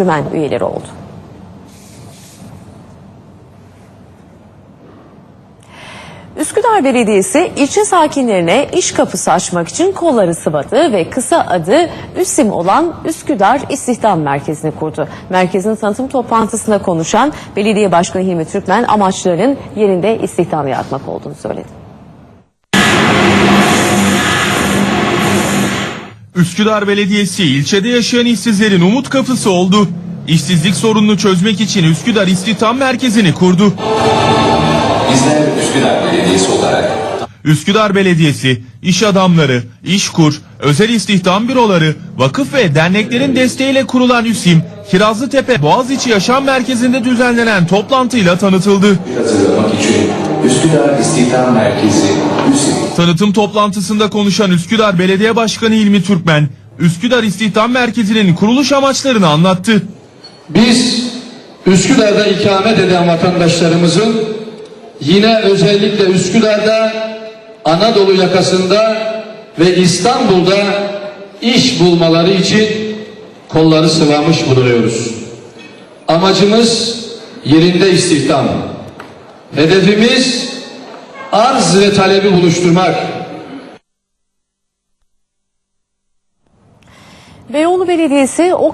Cümen üyeleri oldu. Üsküdar Belediyesi ilçe sakinlerine iş kapısı açmak için kolları sıvadı ve kısa adı üsim olan Üsküdar İstihdam Merkezi'ni kurdu. Merkezin tanıtım toplantısında konuşan Belediye Başkanı Hilmi Türkmen amaçlarının yerinde istihdam yaratmak olduğunu söyledi. Üsküdar Belediyesi ilçede yaşayan işsizlerin umut kapısı oldu. İşsizlik sorununu çözmek için Üsküdar İstihdam Merkezi'ni kurdu. Bizler Üsküdar Belediyesi olarak Üsküdar Belediyesi, iş adamları, işkur, özel istihdam büroları, vakıf ve derneklerin desteğiyle kurulan üsim, Kirazlıtepe Boğaziçi Yaşam Merkezi'nde düzenlenen toplantıyla tanıtıldı. hazırlamak için Üsküdar İstihdam Merkezi üsimi Tanıtım toplantısında konuşan Üsküdar Belediye Başkanı İlmi Türkmen, Üsküdar İstihdam Merkezi'nin kuruluş amaçlarını anlattı. Biz Üsküdar'da ikamet eden vatandaşlarımızın yine özellikle Üsküdar'da, Anadolu yakasında ve İstanbul'da iş bulmaları için kolları sıvamış bulunuyoruz. Amacımız yerinde istihdam. Hedefimiz arz ve talebi buluşturmak. Beyoğlu Belediyesi o